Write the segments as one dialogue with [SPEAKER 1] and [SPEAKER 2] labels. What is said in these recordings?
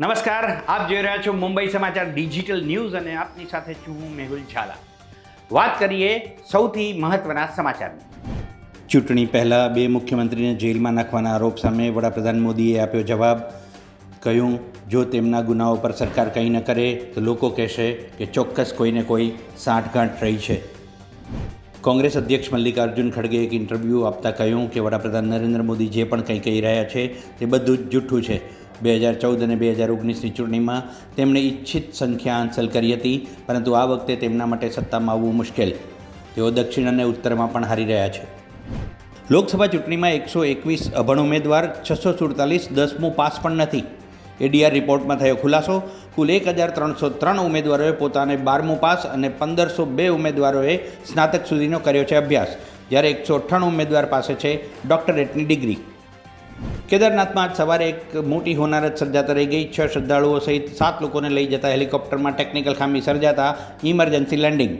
[SPEAKER 1] નમસ્કાર, આપ જોઈ રહ્યા છો મુંબઈ સમાચાર ડિજિટલ ન્યૂઝ અને આપની સાથે છું હું મેહુલ ઝાલા. વાત કરીએ સૌથી મહત્વના સમાચારની. ચૂંટણી પહેલાં બે મુખ્યમંત્રીને જેલમાં નાખવાના આરોપ સામે વડાપ્રધાન મોદીએ આપ્યો જવાબ. કહ્યું, જો તેમના ગુનાઓ પર સરકાર કંઈ ન કરે, તો લોકો કહેશે કે ચોક્કસ કોઈને કોઈ સાંઠગાંઠ રહી છે. કોંગ્રેસ અધ્યક્ષ મલ્લિકાર્જુન ખડગે એક ઇન્ટરવ્યૂ આપતા કહ્યું કે વડાપ્રધાન નરેન્દ્ર મોદી જે પણ કંઈ કહી રહ્યા છે તે બધું જ જૂઠું છે. બે હજાર ચૌદ અને બે હજાર ઓગણીસની ચૂંટણીમાં તેમણે ઈચ્છિત સંખ્યા હાંસલ કરી હતી, પરંતુ આ વખતે તેમના માટે સત્તામાં આવવું મુશ્કેલ. તેઓ દક્ષિણ અને ઉત્તરમાં પણ હારી રહ્યા છે. લોકસભા ચૂંટણીમાં એકસો એકવીસ અભણ ઉમેદવાર, છસો સુડતાલીસ દસમું પાસ પણ નથી. એડીઆર રિપોર્ટમાં થયો ખુલાસો. કુલ એક હજાર ત્રણસો ત્રણ ઉમેદવારોએ પોતાને બારમું પાસ અને પંદરસો બે ઉમેદવારોએ સ્નાતક સુધીનો કર્યો છે અભ્યાસ. જ્યારે એકસો અઠ્ઠાણું ઉમેદવાર પાસે છે ડોક્ટરેટની ડિગ્રી. કેદારનાથમાં આજ સવારે એક મોટી હોનારત સર્જાતા રહી ગઈ. છ શ્રદ્ધાળુઓ સહિત સાત લોકોને લઈ જતા હેલિકોપ્ટરમાં ટેકનિકલ ખામી સર્જાતા ઇમરજન્સી લેન્ડિંગ.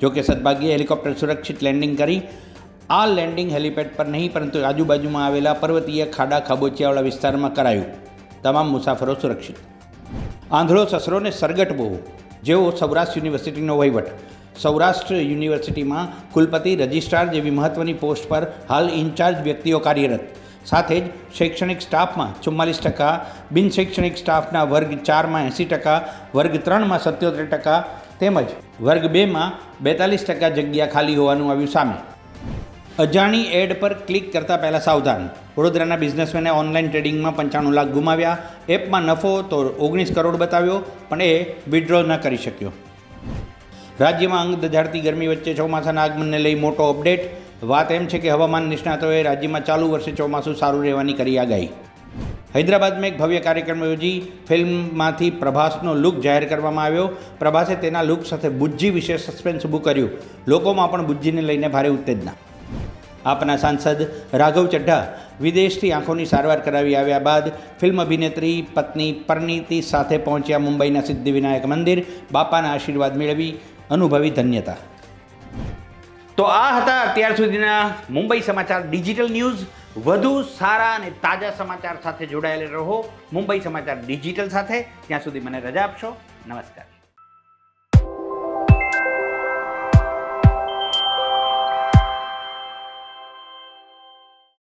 [SPEAKER 1] જોકે સદભાગ્યે હેલિકોપ્ટર સુરક્ષિત લેન્ડિંગ કરી. આ લેન્ડિંગ હેલિપેડ પર નહીં, પરંતુ આજુબાજુમાં આવેલા પર્વતીય ખાડા ખાબોચિયાવાળા વિસ્તારમાં કરાયું. તમામ મુસાફરો સુરક્ષિત. આંધળો સસરોને સરગટ બહુ. જેવો સૌરાષ્ટ્ર યુનિવર્સિટીનો વહીવટ. સૌરાષ્ટ્ર યુનિવર્સિટીમાં કુલપતિ રજિસ્ટ્રાર જેવી મહત્ત્વની પોસ્ટ પર હાલ ઇન્ચાર્જ વ્યક્તિઓ કાર્યરત. સાથે જ શૈક્ષણિક સ્ટાફમાં ચુમ્માલીસ ટકા, બિન શૈક્ષણિક સ્ટાફના વર્ગ ચારમાં એંસી ટકા, વર્ગ ત્રણમાં સત્યોતેર ટકા, તેમજ વર્ગ બેમાં બેતાલીસ ટકા જગ્યા ખાલી હોવાનું આવ્યું સામે. અજાણી એડ પર ક્લિક કરતાં પહેલાં સાવધાન. વડોદરાના બિઝનેસમેને ઓનલાઈન ટ્રેડિંગમાં પંચાણું લાખ ગુમાવ્યા. એપમાં નફો તો ઓગણીસ કરોડ બતાવ્યો, પણ એ વિડ્રો ન કરી શક્યો. રાજ્યમાં અંગ દજાડતી ગરમી વચ્ચે ચોમાસાના આગમનને લઈ મોટો અપડેટ. વાત એમ છે કે હવામાન નિષ્ણાતોએ રાજ્યમાં ચાલુ વર્ષે ચોમાસું સારું રહેવાની કરી આગાહી. હૈદરાબાદમાં એક ભવ્ય કાર્યક્રમ યોજી ફિલ્મમાંથી પ્રભાસનો લુક જાહેર કરવામાં આવ્યો. પ્રભાસે તેના લુક સાથે બુજ્જી વિશે સસ્પેન્સ ઊભું કર્યું. લોકોમાં પણ બુજ્જીને લઈને ભારે ઉત્તેજના. આપના સાંસદ રાઘવ ચડ્ઢા વિદેશથી આંખોની સારવાર કરાવી આવ્યા બાદ ફિલ્મ અભિનેત્રી, પત્ની પરનીતિ સાથે પહોંચ્યા મુંબઈના સિદ્ધિવિનાયક મંદિર. બાપાના આશીર્વાદ મેળવી અનુભવી ધન્યતા. તો આ હતા અત્યાર સુધીના મુંબઈ સમાચાર ડિજિટલ ન્યૂઝ. વધુ સારા અને તાજા સમાચાર સાથે જોડાયેલા રહો. મુંબઈ સમાચાર ડિજિટલ સાથે. ત્યાં સુધી મને રજા આપશો. નમસ્કાર.